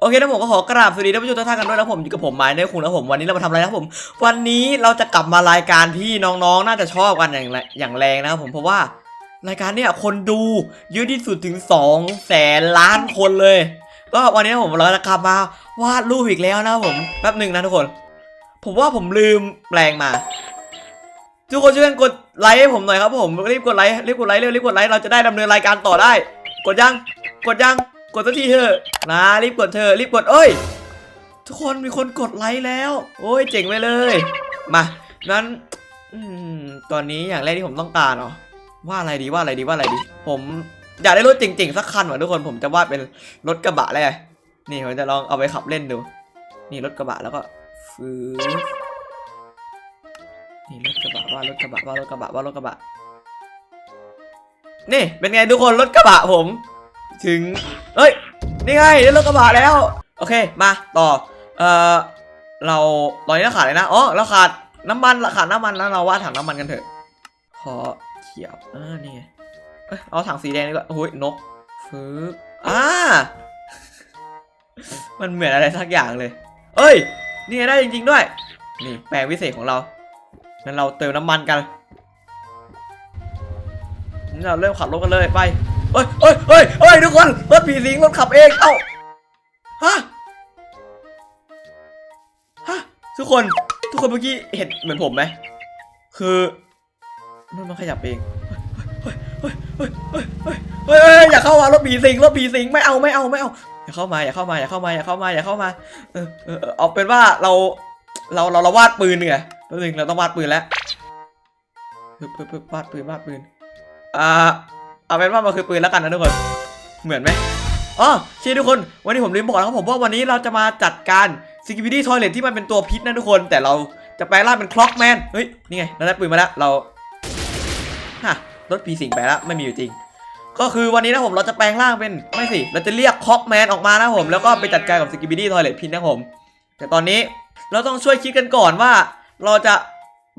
โอเคนะผมก็ขอกราบสวัสดีท่านผู้ชมทุกท่านกันด้วยนะผมอยู่กับผมไม้ในคุณนะผมวันนี้เรามาทำอะไรนะผม วันนี้เราจะกลับมารายการที่น้องๆ น่าจะชอบกันอย่างแรอย่างแรงนะครับผมเพราะว่ารายการเนี่ยคนดูเยอะที่สุดถึง2แสนล้านคนเลย ก็วันนี้ผมเราจะกลับมาวาดรูปอีกแล้วนะผมแป๊บหนึ่งนะทุกคน ผมว่าผมลืมแปลงมา ทุกคนช่วยกันกดไลค์ให้ผมหน่อยครับผมรีบกดไลค์รีบกดไลค์เร็วรีบกดไลค์เราจะได้ดำเนินรายการต่อได้ กดยังกดยัง กดสักทีเถอะนะรีบกดเถอะรีบกดเอ้ย ทุกคนมีคนกดไลค์แล้ว โอ้ยเจ๋งไปเลย มานั้นอืมตอนนี้อย่างแรกที่ผมต้องการเนาะว่าอะไรดีว่าอะไรดีว่าอะไรดี ผมอยากได้รถเจ๋งๆสักคันว่ะทุกคนผมจะวาดเป็นรถกระบะเลยนี่ผมจะลองเอาไปขับเล่นดู นี่รถกระบะแล้วก็ฟื้นนี่รถกระบะว่ารถกระบะว่ารถกระบะว่ารถกระบะนี่เป็นไงทุกคนรถกระบะผม ถึงเฮ้ย นี่ไงได้รถกระบะแล้ว โอเค มาต่อ เอ่อ เราตอนนี้เราขาดเลยนะ อ๋อ เราขาดน้ำมันขาดน้ำมันแล้วเราวาดถังน้ำมันกันเถอะ ขอเขียวอ่านี่ไงเอาถังสีแดงดีกว่าโอ้ยนกฟื้อ่า มันเหมือนอะไรสักอย่างเลย เอ้ย นี่ไงได้จริง ๆด้วย นี่แปลงวิเศษของเรา งั้นเราเติมน้ำมันกันงั้นเราเริ่มขับรถกันเลยไป เอ้ยเอ้ยเอ้ยเอ้ยทุกคนรถผีสิงรถขับเองเอ้าฮะฮะทุกคนทุกคนเมื่อกี้เห็นเหมือนผมไหมคือรถมันขยับเองเฮ้ยเฮ้ยเฮ้ยเฮ้ยเฮ้ยเฮ้ยเฮ้ยอย่าเข้ามารถผีสิงรถผีสิงไม่เอาไม่เอาไม่เอาอย่าเข้ามาอย่าเข้ามาอย่าเข้ามาอย่าเข้ามาอย่าเข้ามาเออเออเอาเป็นว่าเราเราเราเราวาดปืนเนี่ยแป๊บนึงเราต้องวาดปืนแล้ววาดปืนวาดปืนอ่า เอาเป็นว่ามันคือปืนแล้วกันนะทุกคน เหมือนไหมอ๋อเชี่ยทุกคน วันนี้ผมลืมบอกนะครับผมว่าวันนี้เราจะมาจัดการ security toilet ที่มันเป็นตัวพิษนะทุกคน แต่เราจะแปลงร่างเป็น clock man เฮ้ย นี่ไง เราได้ปืนมาแล้ว เราฮะรถผีสิงไปแล้วไม่มีอยู่จริง ก็คือวันนี้นะผมเราจะแปลงร่างเป็นไม่สิ เราจะเรียกคอกแมนออกมานะผม แล้วก็ไปจัดการกับสกิบิดี้ทอยเลทพินนะผม แต่ตอนนี้เราต้องช่วยคิดกันก่อนว่า เราจะ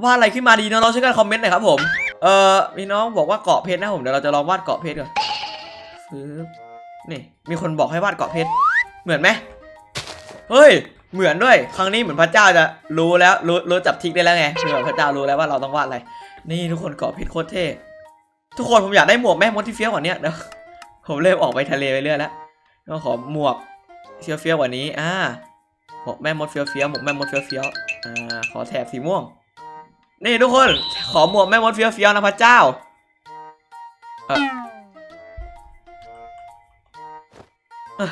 ว่าอะไรขึ้นมาดีเนาะเราช่วยกันคอมเมนต์หน่อยครับผม เออมีน้องบอกว่าเกาะเพชรนะผมเดี๋ยวเราจะลองวาดเกาะเพชรก่อนปึ๊บนี่มีคนบอกให้วาดเกาะเพชรเหมือนไหมเฮ้ย เหมือนด้วย ครั้งนี้เหมือนพระเจ้าจะรู้แล้วรู้รู้จับทิกได้แล้วไงคือแบบพระเจ้ารู้แล้วว่าเราต้องวาดอะไร นี่ทุกคนเกาะเพชรโคตรเท่ทุกคนผมอยากได้หมวกแม่มดที่เฟี้ยวกว่านี้เดี๋ยวผมเริ่มออกไปทะเลไปเรื่อยแล้วต้องขอหมวกเฟี้ยวเฟี้ยวๆกว่านี้อ่าหมวกแม่มดเฟี้ยวเฟี้ยวๆหมวกแม่มดเฟี้ยวเฟี้ยวๆอ่าขอแถบสีม่วง นี่ทุกคน ขอหมวกแม่มดเฟี้ยวๆนะพระเจ้า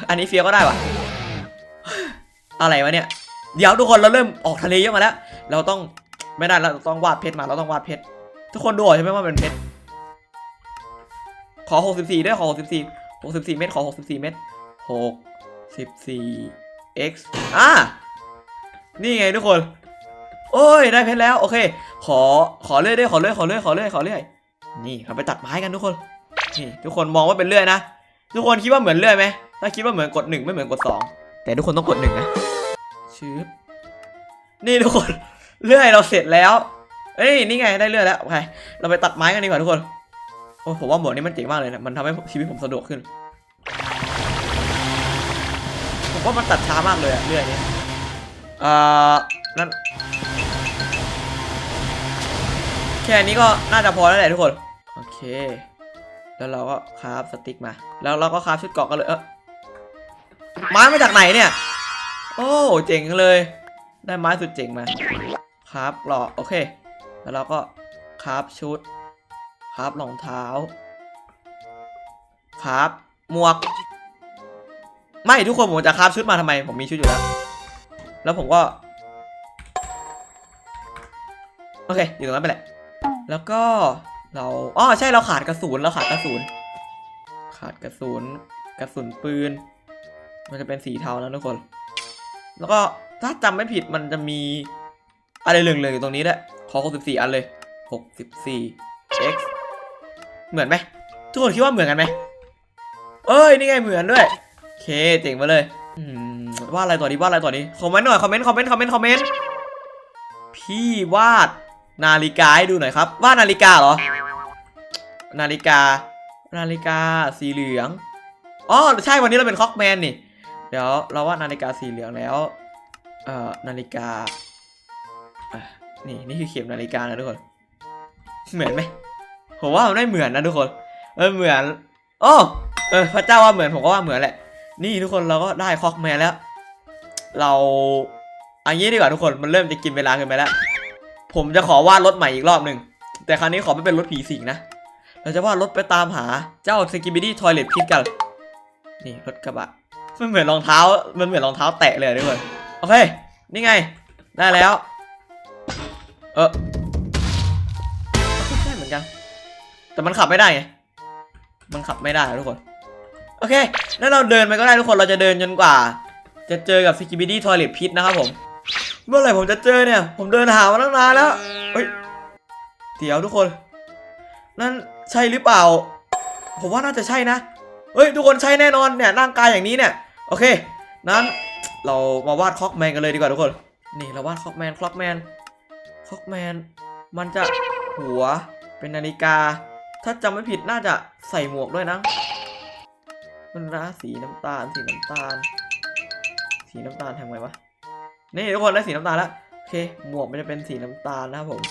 อันนี้เฟี้ยวก็ได้วะอะไรวะเนี่ย เดี๋ยวทุกคนเราเริ่มออกทะเลเยอะมาแล้ว เราต้องไม่ได้เราต้องวาดเพชรมา เราต้องวาดเพชร ทุกคนดูออกใช่ไหมว่าเป็นเพชร ขอ 64 ด้วย ขอ 64 64 เมตร ขอ 64 เมตร 64 x อ่านี่ไงทุกคน โอ้ยได้เพชรแล้วโอเค ขอขอเลื่อยด้วยขอเลื่อยขอเลื่อยขอเลื่อยขอเลื่อยนี่เราไปตัดไม้กันทุกคนนี่ทุกคนมองว่าเป็นเลื่อยนะ ทุกคนคิดว่าเหมือนเลื่อยไหมถ้าคิดว่าเหมือนกดหนึ่งไม่เหมือนกดสองแต่ทุกคนต้องกดหนึ่งนะชืบนี่ทุกคนเลื่อยเราเสร็จแล้วเอ้ยนี่ไงได้เลื่อยแล้วโอเคเราไปตัดไม้กันดีกว่าทุกคนโอ้ผมว่าหมวกนี้มันเจ๋งมากเลยนะมันทำให้ชีวิตผมสะดวกขึ้นผมว่ามันตัดช้ามากเลยอะเรื่อยนี้เอ่อนั่น ค่นี้ก็น่าจะพอแล้วแหละทุกคน โอเค แล้วเราก็คราฟสติ๊กมา แล้วเราก็คราฟชุดเกาะกันเลย เออไม้มาจากไหนเนี่ย โอ้เจ๋งเลย ได้ไม้สุดเจ๋งมาคราฟเกราะโอเค แล้วเราก็คราฟชุดครับรองเท้าครับหมวก ไม่ทุกคนผมจะคราบชุดมาทำไม ผมมีชุดอยู่แล้ว แล้วผมก็ โอเค อยู่ตรงนั้นไปแหละ แล้วก็เราอ๋อใช่เราขาดกระสุนเราขาดกระสุน ขาดกระสุนกระสุนปืน มันจะเป็นสีเทานะทุกคน แล้วก็ถ้าจำไม่ผิดมันจะมีอะไรเหลืองๆอยู่ตรงนี้ด้วยขอ64 อันเลย 64 x เหมือนไหมทุกคนคิดว่าเหมือนกันไหมเอ้ยนี่ไงเหมือนด้วยโอเคเจ๋งมาเลยว่าดอะไรต่อดีว่าดอะไรต่อดีคอมเมนต์หน่อยคอมเมนต์คอมเมนต์คอมเมนต์คอมเมนต์พี่วาด นาฬิกาให้ดูหน่อยครับ ว่านาฬิกาเหรอ นาฬิกา นาฬิกาสีเหลืองอ๋อใช่วันนี้เราเป็นคอกแมนนี่ เดี๋ยวเราว่านาฬิกาสีเหลืองแล้วเอ่อนาฬิกานี่นี่คือเข็มนาฬิกานะทุกคน เหมือนไหมผมว่ามันไม่เหมือนนะทุกคน เออเหมือนโอ้เออพระเจ้าว่าเหมือนผมก็ว่าเหมือนแหละ นี่ทุกคนเราก็ได้คอกแมนแล้ว เราอันนี้ดีกว่าทุกคนมันเริ่มจะกินเวลาเกินไปแล้ว ผมจะขอวาดรถใหม่อีกรอบหนึ่ง แต่ครั้งนี้ขอไม่เป็นรถผีสิงนะ เราจะวาดรถไปตามหาเจ้าสกิบิดี้ทอยเลทพิทกัน นี่รถกระบะ มันเหมือนรองเท้า มันเหมือนรองเท้าแตะเลยอะทุกคนโอเค นี่ไง ได้แล้ว เออใช่เหมือนกัน แต่มันขับไม่ได้ไง มันขับไม่ได้ทุกคน โอเค แล้วเราเดินไปก็ได้ทุกคน เราจะเดินจนกว่า จะเจอกับสกิบิดี้ทอยเลทพิทนะครับผม เมื่อไหร่ผมจะเจอเนี่ย ผมเดินหามาตั้งนานแล้วเฮ้ยเดี๋ยวทุกคน นั่นใช่หรือเปล่า ผมว่าน่าจะใช่นะเฮ้ยทุกคนใช่แน่นอนเนี่ยร่างกายอย่างนี้เนี่ย โอเค นั้นเรามาวาดคอกแมนกันเลยดีกว่าทุกคน นี่เราวาดคอกแมนคอกแมนคอกแมนมันจะหัวเป็นนาฬิกา ถ้าจำไม่ผิดน่าจะใส่หมวกด้วยนะมันราสีน้ำตาลสีน้ำตาล สีน้ำตาลทำไงวะ นี่ทุกคนได้สีน้ำตาลแล้วโอเคหมวกมันจะเป็นสีน้ำตาลนะครับผม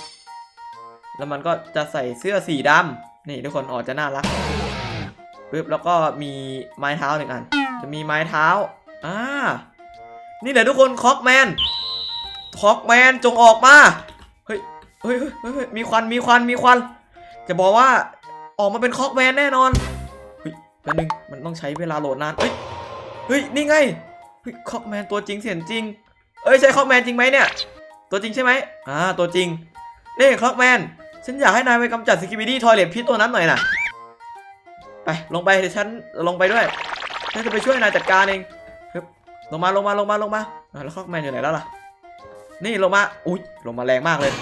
แล้วมันก็จะใส่เสื้อสีดำนี่ทุกคนออกจะน่ารักปึ๊บแล้วก็มีไม้เท้าหนึ่งอัน จะมีไม้เท้าอ่านี่แหละทุกคนคอกแมนคอกแมนจงออกมาเฮ้ยเฮ้ยเฮ้ยเฮ้ยมีควันมีควันมีควัน จะบอกว่าออกมาเป็นคอกแมนแน่นอนเฮ้ยแป๊บนึงมันต้องใช้เวลาโหลดนานเฮ้ยเฮ้ยนี่ไงเฮ้ยคอกแมนตัวจริงเสียงจริง อ้ยใช่คล็อกแมนจริงไหมเนี่ย ตัวจริงใช่ไหมอ่าตัวจริงนี่คล็อกแมนฉันอยากให้นายไปกำจัดสกิบิดี้ทอยเลทพิษตัวนั้นหน่อยนะไปลงไปเดี๋ยวฉันลงไปด้วยฉันจะไปช่วยนายจัดการเองฮึบลงมาลงมาลงมาลงมาแล้วคล็อกแมนอยู่ไหนแล้วล่ะ นี่ลงมาอุ้ยลงมาแรงมากเลย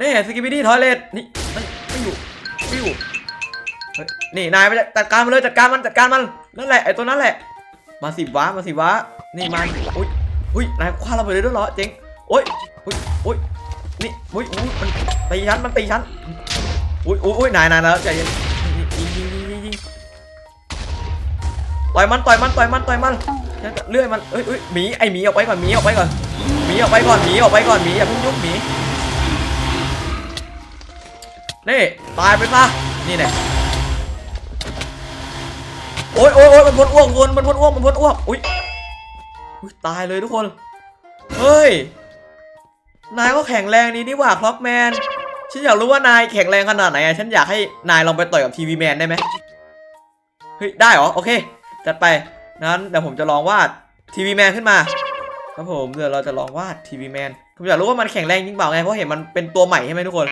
นี่สกิบิดี้ทอยเลทนี่ไม่ไม่อยู่ไม่อยู่นี่นายไปจัดการมันเลยจัดการมันจัดการมันนั่นแหละไอ้ตัวนั้นแหละ มาสิวะมาสิวะนี่มันอุ้ย อุ้ยนายคว้าเราไปเลยด้วยเหรอเจ๋งโอ้ยอุ้ยอุ้ยนี่อุ้ยอุ้ยมันตีฉันมันตีฉันอุ้ยอุ้ยอุ้ยนายนายแล้วใจเย็นยิงยิงยิงยิงยิงต่อยมันต่อยมันต่อยมันต่อยมันเลื่อยมันเอ้ยเอ้ยหมีไอหมีออกไปก่อนหมีออกไปก่อนหมีออกไปก่อนหมีออกไปก่อนหมีอย่าเพิ่งยุ่งหมีนี่ตายไปซะนี่แน่โอ้ยโอ้ยโอ้ยมันพ่นอ้วกคนมันพ่นอ้วกมันพ่นอ้วกอุ้ยอุ้ย ตายเลยทุกคน เฮ้ย นายก็แข็งแรงดีนี่หว่าคล็อกแมน ฉันอยากรู้ว่านายแข็งแรงขนาดไหนอะฉันอยากให้นายลองไปต่อยกับทีวีแมนได้ไหมเฮ้ย ได้เหรอ โอเค จัดไป นั้นเดี๋ยวผมจะลองวาดทีวีแมนขึ้นมา ครับผมเดี๋ยวเราจะลองวาดทีวีแมน ผมอยากรู้ว่ามันแข็งแรงจริงเปล่าไง เพราะเห็นมันเป็นตัวใหม่ใช่ไหมทุกคน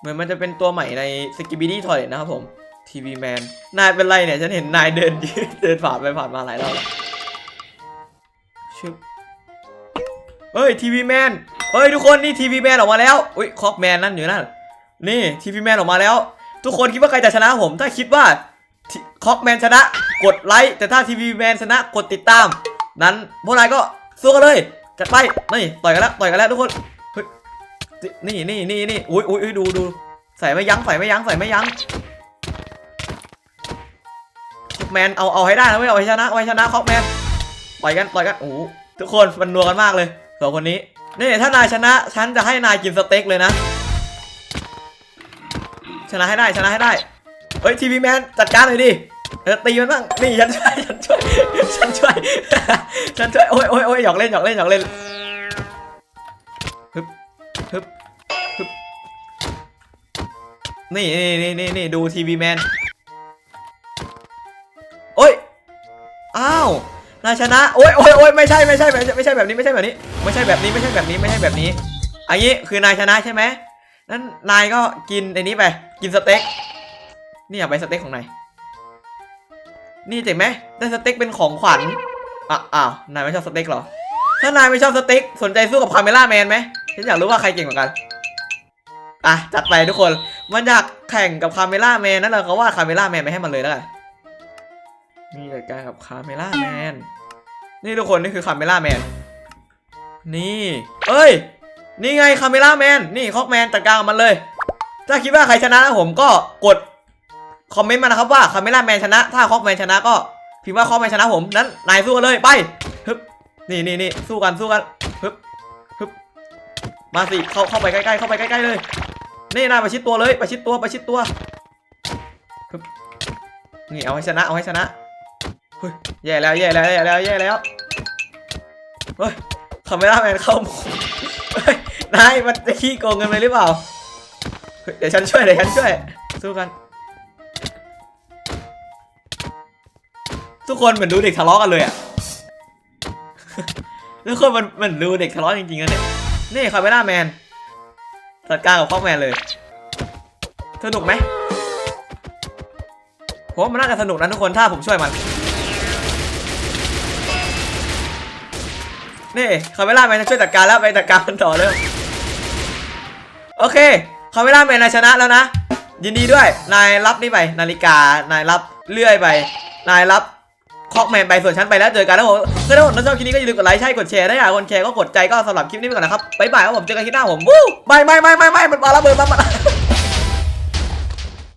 เหมือนมันจะเป็นตัวใหม่ในสกิบิดี้ทอยนะครับผมทีวีแมน นายเป็นไรเนี่ย ฉันเห็นนายเดินเดินผ่านไปผ่านมาหลายรอบแล้ว ชึบเฮ้ยทีวีแมนเฮ้ยทุกคนนี่ทีวีแมนออกมาแล้วอุ้ยคอกแมนนั่นอยู่นั่นนี่ทีวีแมนออกมาแล้ว ทุกคนคิดว่าใครจะชนะผม ถ้าคิดว่าคอกแมนชนะ กดไลค์แต่ถ้าทีวีแมนชนะกดติดตาม นั้นพวกนายก็สู้กันเลยจัดไปนี่ต่อยกันแล้วต่อยกันแล้วทุกคนเฮ้ยนี่นี่นี่นี่อุ้ยอุ้ยอุ้ยดูดูใส่ไม่ยั้งใส่ไม่ยั้งใส่ไม่ยั้งคอกแมนเอาเอาให้ได้นะไม่เอาให้ชนะเอาให้ชนะคอกแมน ต่อยกันต่อยกันโอ้โหทุกคนมันนัวกันมากเลยสองคนนี้นี่ถ้านายชนะฉันจะให้นายกินสเต็กเลยนะ ชนะให้ได้ชนะให้ได้เฮ้ยทีวีแมนจัดการหน่อยดิเออตีมันบ้างนี่ฉันช่วยฉันช่วยฉันช่วยฉันช่วยโอ้ยโอ้ยโอ้ยหยอกเล่นหยอกเล่นหยอกเล่นฮึบฮึบฮึบนี่นี่นี่นี่ดูทีวีแมน ชนะโอ้ยโอ้ยโอ้ยไม่ใช่ไม่ใช่ไม่ใช่ไม่ใช่แบบนี้ไม่ใช่แบบนี้ ไม่ใช่แบบนี้ไม่ใช่แบบนี้ไม่ใช่แบบนี้อันนี้คือนายชนะใช่ไหมนั้นนายก็กินไอ้นี้ไปกินสเต็กนี่อยากไปสเต็กของนายนี่เจ๋งไหมได้สเต็กเป็นของขวัญอะอ้าวนายไม่ชอบสเต็กเหรอ ถ้านายไม่ชอบสเต็กสนใจสู้กับคาเมล่าแมนไหมฉันอยากรู้ว่าใครเก่งกว่ากันอะจัดไปทุกคนมันอยากแข่งกับคาเมล่าแมนนั่นเราก็ว่าคาเมล่าแมนไปให้มันเลยแล้วกันมีรายการกับคาเมล่าแมน นี่ทุกคนนี่คือคาเมล่าแมน นี่ เอ้ย นี่ไงคาเมล่าแมน นี่คอกแมนจัดการกับมันเลย ถ้าคิดว่าใครชนะนะผมก็กดคอมเมนต์มานะครับว่าคาเมล่าแมนชนะ ถ้าคอกแมนชนะก็พิมพ์ว่าข้อไม่ชนะผม นั้นนายสู้กันเลยไปฮึบนี่นี่นี่สู้กันสู้กันฮึบฮึบมาสิเข้าเข้าไปใกล้ๆเข้าไปใกล้ๆเลย นี่นายประชิดตัวเลยประชิดตัวประชิดตัวฮึบนี่เอาให้ชนะเอาให้ชนะ เฮ้ยแย่แล้วแย่แล้วแย่แล้วแย่แล้วเฮ้ยคาเมล่าแมนเข้ามุมนายมันจะขี้โกงกันไปหรือเปล่าเดี๋ยวฉันช่วยเดี๋ยวฉันช่วยสู้กัน ทุกคนเหมือนดูเด็กทะเลาะกันเลยอะทุกคนมันเหมือนดูเด็กทะเลาะจริงๆนะเนี่ยนี่คาเมล่าแมนจัดการกับข้อแมนเลยสนุกไหมผมมันน่าจะสนุกนะทุกคนถ้าผมช่วยมัน นี่คาเมล่าแมนจะช่วยจัดการแล้วไปจัดการมันต่อเลยโอเคคาเมล่าแมนชนะแล้วนะ ยินดีด้วย นายรับนี่ไปนาฬิกานายรับเลื่อยไป นายรับคอกแมนไปส่วนฉันไปแล้วเจอกันแล้วผมก็ถ้าทุกคนชอบคลิปนี้ก็อย่าลืมกดไลค์ใช่กดแชร์ได้อะคนแชร์ก็กดใจก็สำหรับคลิปนี้ไปก่อนนะครับบ๊ายบายครับผมเจอกันคลิปหน้าผมวู้ไม่ไม่ไม่ไม่ไม่มันมาระเบิดมามา